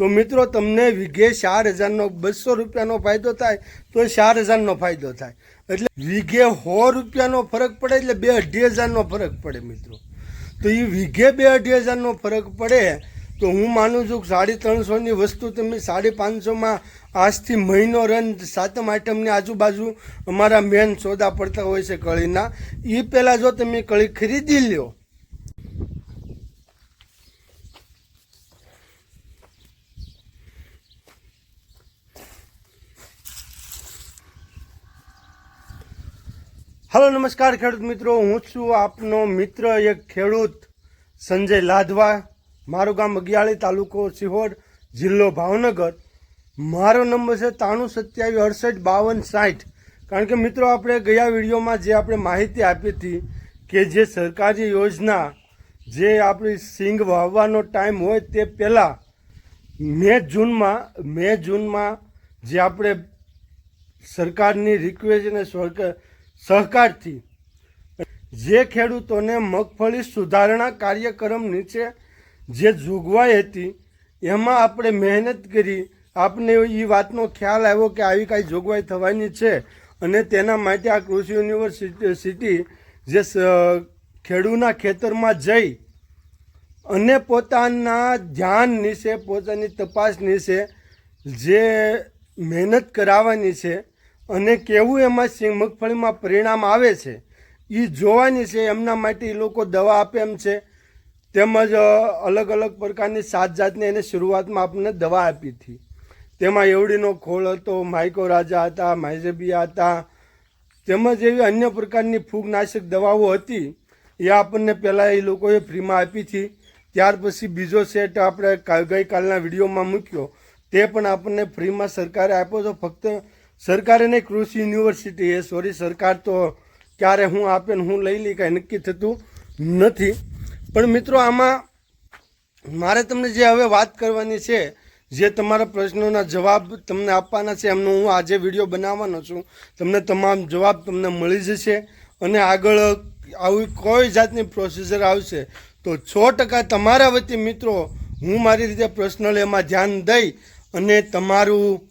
તો મિત્રો, તમને વીઘે ચાર હજારનો બસો રૂપિયાનો ફાયદો થાય તો ચાર હજારનો ફાયદો થાય. એટલે વીઘે સો રૂપિયાનો ફરક પડે એટલે બે અઢી હજારનો ફરક પડે મિત્રો. તો એ વીઘે બે અઢી હજારનો ફરક પડે તો હું માનું છું કે સાડી ત્રણસોની વસ્તુ તમે સાડી પાંચસોમાં આજથી મહિનો રન સાતમ આઈટમની આજુબાજુ અમારા મેન સોદા પડતા હોય છે કળીના. એ પહેલાં જો તમે કળી ખરીદી લ્યો હલો, નમસ્કાર ખેડૂત મિત્રો. હું છું આપનો મિત્ર, એક ખેડૂત, સંજય લાધવા. મારું ગામ અગિયાળી તાલુકો સિહોર જિલ્લો ભાવનગર. મારો નંબર છે ત્રાણું સત્યાવીસ અડસઠ બાવન સાઠ. કારણ કે મિત્રો, આપણે ગયા વિડીયોમાં જે આપણે માહિતી આપી હતી કે જે સરકારી યોજના, જે આપણી સિંગ વાવવાનો ટાઈમ હોય તે પહેલાં મે જૂનમાં મે જૂનમાં જે આપણે સરકારની રિક્વેસ્ટ અને સરકાર સહકારથી. જે ખેડૂતોને મગફળી સુધારણા કાર્યક્રમ નીચે જે જોગવાઈ હતી, એમાં આપણે મહેનત કરી, આપને એ વાતનો ખ્યાલ આવ્યો કે આવી કાંઈ જોગવાઈ થવાની છે અને તેના માટે આ કૃષિ યુનિવર્સિટી જે ખેડૂના ખેતરમાં જઈ અને પોતાના ધ્યાન નીચે, પોતાની તપાસ નીચે જે મહેનત કરાવવાની છે અને કેવું એમાં મગફળીમાં પરિણામ આવે છે એ જોવાની છે, એમના માટે એ લોકો દવા આપે એમ છે. તેમજ અલગ અલગ પ્રકારની સાત જાતની એને શરૂઆતમાં આપણને દવા આપી હતી. તેમાં એવડીનો ખોળ હતો, માઇકો રાજા હતા, માઇઝેબિયા હતા, તેમજ એવી અન્ય પ્રકારની ફૂગનાશક દવાઓ હતી, એ આપણને પહેલાં એ લોકોએ ફ્રીમાં આપી હતી. ત્યાર પછી બીજો સેટ આપણે ગઈકાલના વિડીયોમાં મૂક્યો. તે પણ આપણને ફ્રીમાં સરકારે આપ્યો તો ફક્ત સરકારે નહીં, કૃષિ યુનિવર્સિટી એ, સોરી, સરકાર તો ક્યારે હું આપે ને હું લઈ લઈ કાંઈ નક્કી થતું નથી. પણ મિત્રો, આમાં મારે તમને જે હવે વાત કરવાની છે, જે તમારા પ્રશ્નોના જવાબ તમને આપવાના છે, એમનો હું આજે વીડિયો બનાવવાનો છું. તમને તમામ જવાબ તમને મળી જશે અને આગળ આવી કોઈ જાતની પ્રોસીજર આવશે તો છ ટકા તમારા વતી મિત્રો, હું મારી રીતે પર્સનલ એમાં ધ્યાન દઈ અને તમારું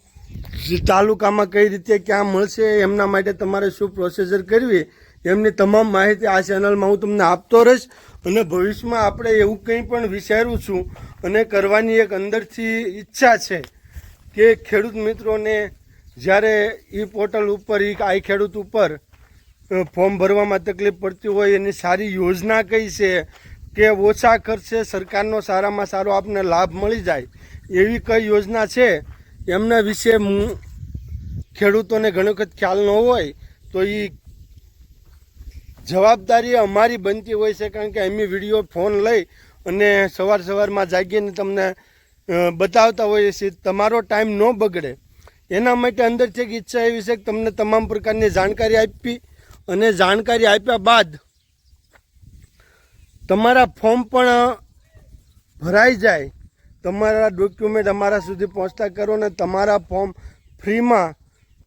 તાલુકામાં કઈ રીતે ક્યાં મળશે એમના માટે તમારે શું પ્રોસેસર કરવી, એમની તમામ માહિતી આ ચેનલમાં હું તમને આપતો રહીશ અને ભવિષ્યમાં આપણે એવું કંઈ પણ વિચારું છું અને કરવાની એક અંદરથી ઈચ્છા છે કે ખેડૂત મિત્રોને જ્યારે એ પોર્ટલ ઉપર એ આઈ ખેડૂત ઉપર ફોર્મ ભરવામાં તકલીફ પડતી હોય, એની સારી યોજના કઈ છે કે ઓછા ખર્ચે સરકારનો સારામાં સારો આપને લાભ મળી જાય, એવી કઈ યોજના છે? એમના વિશે હું ખેડૂતોને ઘણી વખત ખ્યાલ ન હોય, તો એ જવાબદારી અમારી બનતી હોય છે, કારણ કે અમે વીડિયો ફોન લઈ અને સવાર સવારમાં જાગીને તમને બતાવતા હોઈએ છીએ, તમારો ટાઈમ ન બગડે. એના માટે અંદરથી એક ઈચ્છા એવી છે કે તમને તમામ પ્રકારની જાણકારી આપી અને જાણકારી આપ્યા બાદ તમારા ફોર્મ પણ ભરાઈ જાય તમારા ડોક્યુમેન્ટ અમારા સુધી પહોંચતા કરો ને તમારા ફોર્મ ફ્રીમાં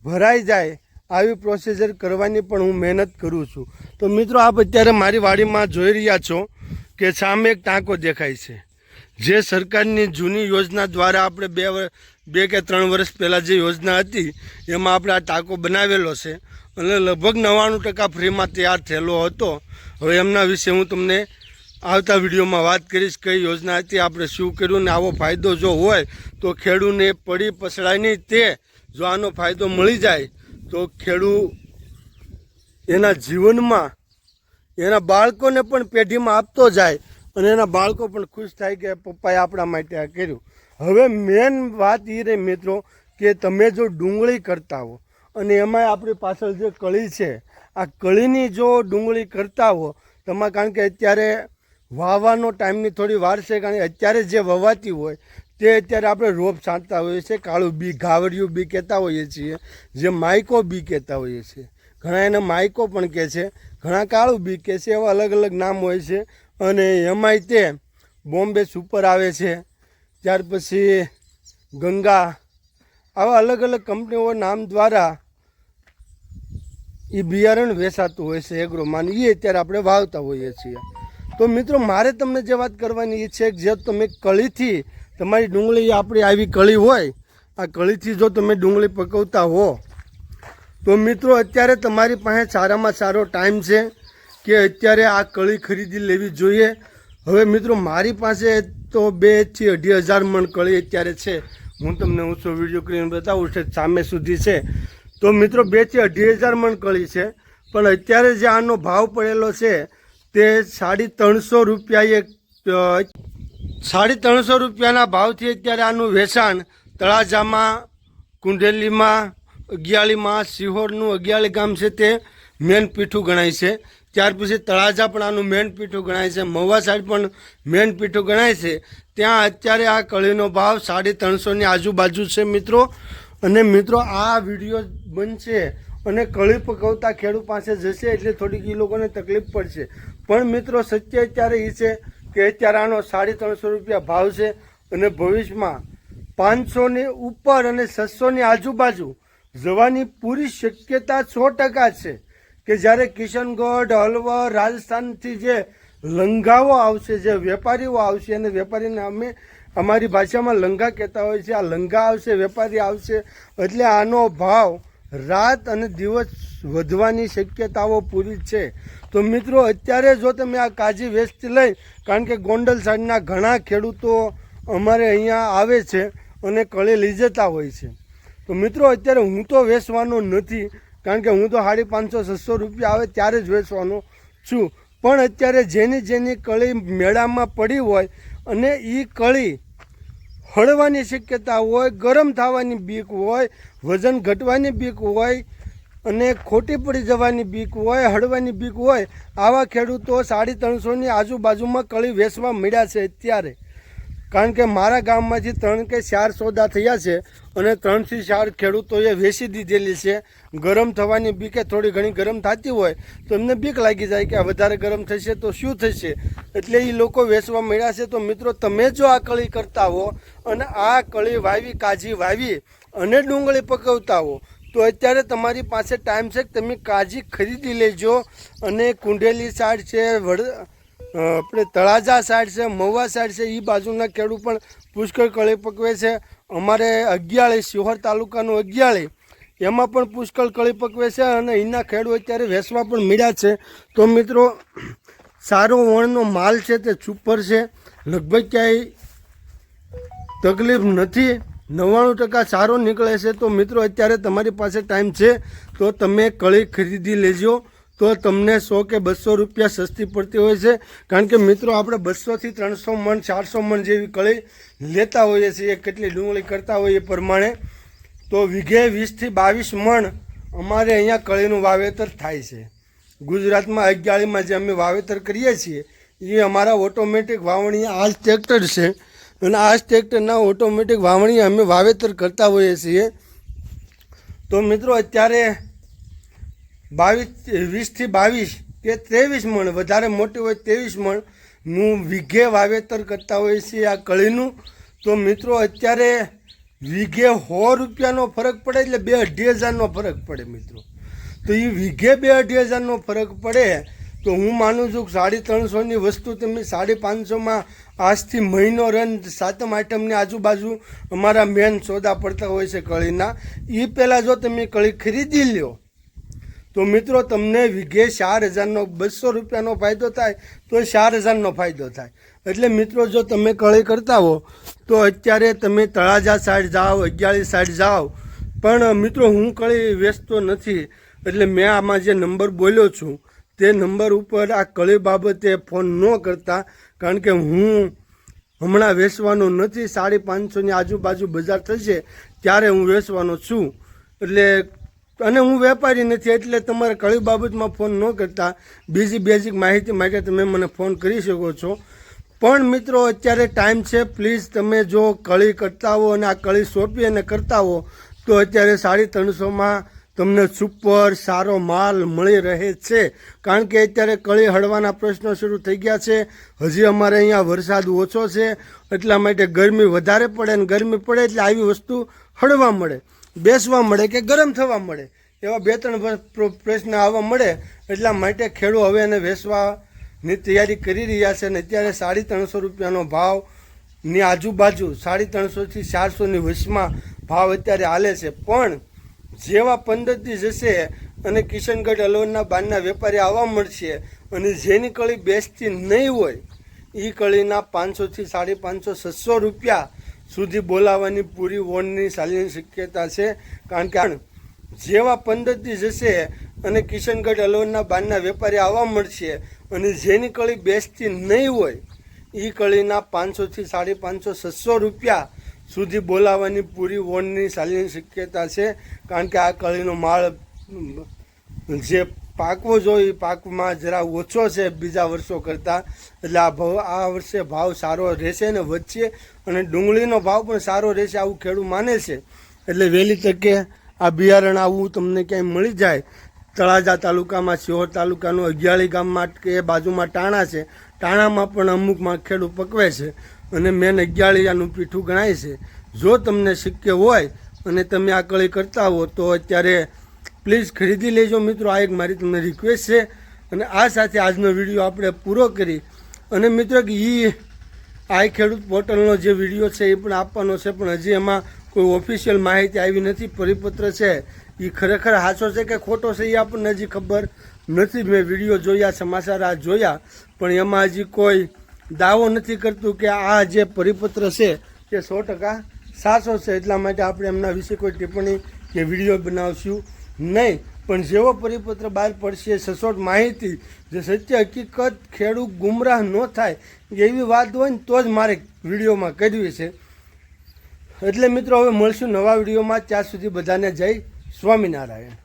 ભરાઈ જાય આવી પ્રોસીજર કરવાની પણ હું મહેનત કરું છું. તો મિત્રો, આપ અત્યારે મારી વાડીમાં જોઈ રહ્યા છો કે સામે એક ટાંકો દેખાય છે, જે સરકારની જૂની યોજના દ્વારા આપણે બે બે કે ત્રણ વર્ષ પહેલાં જે યોજના હતી, એમાં આપણે આ ટાંકો બનાવેલો છે અને લગભગ નવ્વાણું ટકા ફ્રીમાં તૈયાર થયેલો હતો. હવે એમના વિશે હું તમને આવતા વિડીયોમાં વાત કરીશ કઈ યોજનાથી આપણે શું કર્યું ને આવો ફાયદો જો હોય તો ખેડૂને પડી પસડાય નહીં તે જો આનો ફાયદો મળી જાય તો ખેડૂ એના જીવનમાં એના બાળકોને પણ પેઢીમાં આપતો જાય અને એના બાળકો પણ ખુશ થાય કે પપ્પાએ આપણા માટે આ કર્યું. હવે મેન વાત એ રહી મિત્રો કે તમે જો ડુંગળી કરતા હો અને એમાંય આપણી પાછળ જે કળી છે, આ કળીની જો ડુંગળી કરતા હો તમારે કારણ કે અત્યારે વાવવાનો ટાઈમની થોડી વાર છે, કારણ કે અત્યારે જે વવાતી હોય, તે અત્યારે આપણે રોપ છાંટતા હોઈએ છીએ, કાળું બી, ઘાવડિયું બી કહેતા હોઈએ છીએ, જે માઇકો બી કહેતા હોઈએ છીએ. ઘણા એને માઇકો પણ કહે છે, ઘણા કાળું બી કહે છે, એવા અલગ અલગ નામ હોય છે. અને એમાંય તે બોમ્બે સુપર આવે છે, ત્યાર પછી ગંગા, આવા અલગ અલગ કંપનીઓ નામ દ્વારા એ બિયારણ વેચાતું હોય છે એગ્રોમાં એ અત્યારે આપણે વાવતા હોઈએ છીએ. તો મિત્રો, મારે તમને જે વાત કરવાની એ છે કે જે તમે કળીથી, તમારી ડુંગળી આપણી આવી કળી હોય, આ કળીથી જો તમે ડુંગળી પકવતા હો, તો મિત્રો, અત્યારે તમારી પાસે સારામાં સારો ટાઈમ છે કે અત્યારે આ કળી ખરીદી લેવી જોઈએ. હવે મિત્રો, મારી પાસે તો બેથી અઢી હજાર મણ કળી અત્યારે છે. હું તમને ઊંચો વીડિયો કરીને બતાવું છે, સામે સુધી છે. તો મિત્રો બેથી અઢી હજાર મણ કળી છે. પણ અત્યારે જે આનો ભાવ પડેલો છે તે સાડી ત્રણસો રૂપિયા એક સાડી ત્રણસો રૂપિયાના ભાવથી અત્યારે આનું વેચાણ તળાજામાં, કુંડેલીમાં, અગિયાળીમાં, સિહોરનું, અગિયાળી ગામ છે તે મેન પીઠું ગણાય છે. ત્યાર પછી તળાજા પણ આનું મેન પીઠું ગણાય છે. મહુવા સાઈડ પણ મેન પીઠું ગણાય છે. ત્યાં અત્યારે આ કળીનો ભાવ સાડી ત્રણસોની આજુબાજુ છે મિત્રો. અને મિત્રો, આ વીડિયો બનશે અને કળી પકવતા ખેડૂત પાસે જશે એટલે થોડીક એ લોકોને તકલીફ પડશે. પણ મિત્રો, સત્ય અત્યારે એ છે કે અત્યારે આનો સાડી ત્રણસો રૂપિયા ભાવ છે અને ભવિષ્યમાં પાંચસોની ઉપર અને છસોની આજુબાજુ જવાની પૂરી શક્યતા સો ટકા છે કે જ્યારે કિશનગઢ હલવર રાજસ્થાનથી જે લંગાઓ આવશે, જે વેપારીઓ આવશે, અને વેપારીને અમે અમારી ભાષામાં લંગા કહેતા હોય છે, આ લંગા આવશે, વેપારી આવશે, એટલે આનો ભાવ રાત અને દિવસ વધવાની શક્યતાઓ પૂરી છે. તો મિત્રો, અત્યારે જો તમે આ કાજી વેસ્ટ લઈ, કારણ કે ગોંડલ સાઈડના ઘણા ખેડૂતો અમારે અહીંયા આવે છે અને કળી લઈ જતા હોય છે. તો મિત્રો, અત્યારે હું તો વેચવાનો નથી, કારણ કે હું તો સાડી પાંચસો, છસો રૂપિયા આવે ત્યારે જ વેચવાનો છું. પણ અત્યારે જેની જેની કળી મેળામાં પડી હોય અને એ કળી હળવાની શક્યતા હોય, ગરમ થવાની બીક હોય, વજન ઘટવાની બીક હોય અને ખોટી પડી જવાની બીક હોય, હળવાની બીક હોય, આવા ખેડૂતો સાડી ત્રણસોની આજુબાજુમાં કળી વેચવા મળ્યા છે અત્યારે. કારણ કે મારા ગામમાંથી ત્રણ કે ચાર સોદા થયા છે અને ત્રણથી ચાર ખેડૂતોએ વેચી દીધેલી છે, ગરમ થવાની બીકે થોડી ઘણી ગરમ થતી હોય, તો એમને બીક લાગી જાય કે વધારે ગરમ થશે તો શું થશે? એટલે એ લોકો વેચવા મળ્યા છે. તો મિત્રો, તમે જો આ કળી કરતા હો અને આ કળી વાવી, કાજી વાવી અને ડુંગળી પકવતા હો, તો અત્યારે તમારી પાસે ટાઈમ છે તમે કાજી ખરીદી લેજો અને કુંડેલી સાઈડ છે, વડ આપણે તળાજા સાઈડ છે, મહુવા સાઈડ છે એ બાજુના ખેડૂત પણ પુષ્કળ કળી પકવે છે. અમારે અગિયાળી, શિહોર તાલુકાનું અગિયાળી, એમાં પણ પુષ્કળ કળી પકવે છે અને એના ખેડૂત અત્યારે વેસવા પણ મળ્યા છે. તો મિત્રો, સારો વણનો માલ છે તે સુપર છે. લગભગ ક્યાંય તકલીફ નથી. નવ્વાણું ટકા સારો નીકળે છે. તો મિત્રો, અત્યારે તમારી પાસે ટાઈમ છે. તો તમે કળી ખરીદી લેજો. તો તમને સો કે બસો રૂપિયા સસ્તી પડતી હોય છે. કારણ કે મિત્રો, આપણે બસોથી ત્રણસો મણ, ચારસો મણ જેવી કળી લેતા હોઈએ છીએ. કેટલી ડુંગળી કરતા હોઈએ પ્રમાણે. તો વીઘે વીસથી બાવીસ મણ અમારે અહીંયા કળીનું વાવેતર થાય છે. ગુજરાતમાં અગિયાળીમાં જે અમે વાવેતર કરીએ છીએ, એ અમારા ઓટોમેટિક વાવણી આ જ ટ્રેક્ટર છે. અને આ જ ટ્રેક્ટરના ઓટોમેટિક વાવણી અમે વાવેતર કરતા હોઈએ છીએ. તો મિત્રો, અત્યારે બાવીસ વીસથી બાવીસ કે ત્રેવીસ મણ, વધારે મોટી હોય ત્રેવીસ મણ હું વીઘે વાવેતર કરતા હોઈએ છીએ આ કળીનું. તો મિત્રો, અત્યારે વીઘે સો રૂપિયાનો ફરક પડે એટલે બે અઢી હજારનો ફરક પડે મિત્રો. તો એ વીઘે બે અઢી હજારનો ફરક પડે તો હું માનું છું કે સાડી ત્રણસોની વસ્તુ તમે સાડી પાંચસોમાં આજથી મહિનો રન સાતમ આઈટમની આજુબાજુ અમારા મેન સોદા પડતા હોય છે કળીના. એ પહેલાં જો તમે કળી ખરીદી લ્યો તો મિત્રો, તમને વીઘે ચાર હજારનો બસો રૂપિયાનો ફાયદો થાય, તો ચાર હજારનો ફાયદો થાય. એટલે મિત્રો, જો તમે કળી કરતા હો, તો અત્યારે તમે તળાજા સાઈડ જાઓ, અગિયાળી સાઈડ જાઓ. પણ મિત્રો, હું કળી વેચતો નથી, એટલે મેં આમાં જે નંબર બોલ્યો છું, તે નંબર ઉપર આ કળી બાબતે ફોન ન કરતા, કારણ કે હું હમણાં વેચવાનો નથી, સાડી પાંચસોની આજુબાજુ બજાર થશે, ત્યારે હું વેચવાનો છું. એટલે અને હું વેપારી નથી, એટલે તમારે કળી બાબતમાં ફોન ન કરતા. બીજી બેઝિક માહિતી માટે તમે મને ફોન કરી શકો છો. પણ મિત્રો, અત્યારે ટાઈમ છે પ્લીઝ તમે જો કળી કરતા હો અને આ કળી સોંપી અને કરતા હો તો અત્યારે સાડી ત્રણસોમાં તમને સુપર સારો માલ મળી રહે છે. કારણ કે અત્યારે કળી હળવાના પ્રશ્નો શરૂ થઈ ગયા છે. હજી અમારે અહીંયા વરસાદ ઓછો છે. એટલા માટે ગરમી વધારે પડે અને ગરમી પડે એટલે આવી વસ્તુ હળવા મળે. બેસવા મળે કે ગરમ થવા મળે, એવા બે ત્રણ પ્રશ્ન આવવા મળે, એટલા માટે ખેડૂત હવે એને વેચવાની તૈયારી કરી રહ્યા છે અને અત્યારે સાડી ત્રણસો રૂપિયાનો ભાવની આજુબાજુ, સાડી ત્રણસોથી ચારસોની વચમાં ભાવ અત્યારે હાલે છે. પણ જેવા પંદરથી જશે અને કિશનગઢ અલવરના બારના વેપારી આવવા મળશે અને જેની કળી બેસતી નહીં હોય એ કળીના પાંચસોથી સાડી પાંચસો, છસો રૂપિયા સુધી બોલાવવાની પૂરી વોનની ચાલીની શક્યતા છે. કારણ કે જેવા પંદરથી જશે અને કિશનગઢ અલવરના બારના વેપારી આવવા મળશે અને જેની કળી બેસતી નહીં હોય એ કળીના પાંચસોથી સાડી પાંચસો છસો રૂપિયા સુધી બોલાવવાની પૂરી વોનની સાલીની શક્યતા છે. કારણ કે આ કળીનો માળ, જે પાકવો જોઈએ પાકમાં જરા ઓછો છે બીજા વર્ષો કરતાં. એટલે આ ભાવ, આ વર્ષે ભાવ સારો રહેશે ને વધશે અને ડુંગળીનો ભાવ પણ સારો રહેશે આવું ખેડૂત માને છે. એટલે વહેલી તકે આ બિયારણ આવું તમને ક્યાંય મળી જાય. તળાજા તાલુકામાં સિહોર તાલુકાનું, અગિયાળી ગામમાં કે બાજુમાં ટાણા છે. ટાણામાં પણ અમુકમાં ખેડૂત પકવે છે અને મેન અગિયાળીયાનું પીઠું ગણાય છે. જો તમને શક્ય હોય અને તમે આ કળી કરતા હો, તો અત્યારે પ્લીઝ ખરીદી લેજો મિત્રો, આ એક મારી તમને રિક્વેસ્ટ છે. અને આ સાથે આજનો વીડિયો આપણે પૂરો કરી. અને મિત્રો કે એ આ ખેડૂત પોર્ટલનો જે વીડિયો છે એ પણ આપવાનો છે, પણ હજી એમાં કોઈ ઓફિશિયલ માહિતી આવી નથી, પરિપત્ર છે. એ ખરેખર સાચો છે કે ખોટો છે એ આપણને હજી ખબર નથી. મેં વીડિયો જોયા, સમાચાર આ જોયા, પણ એમાં હજી કોઈ દાવો નથી કરતું કે આ જે પરિપત્ર છે તે સો ટકા સાચો છે. એટલા માટે આપણે એમના વિશે કોઈ ટિપ્પણી કે વીડિયો બનાવશું. નહીં, પણ જેવો પરિપત્ર બહાર પડશે, સચોટ માહિતી, જે સત્ય હકીકત ખેડૂત ગુમરાહ ન થાય, એવી વાત હોય ને, તો જ મારે વિડીયોમાં કરવી છે. એટલે મિત્રો, હવે મળશું નવા વિડીયોમાં. ત્યાં સુધી બધાને જય સ્વામિનારાયણ.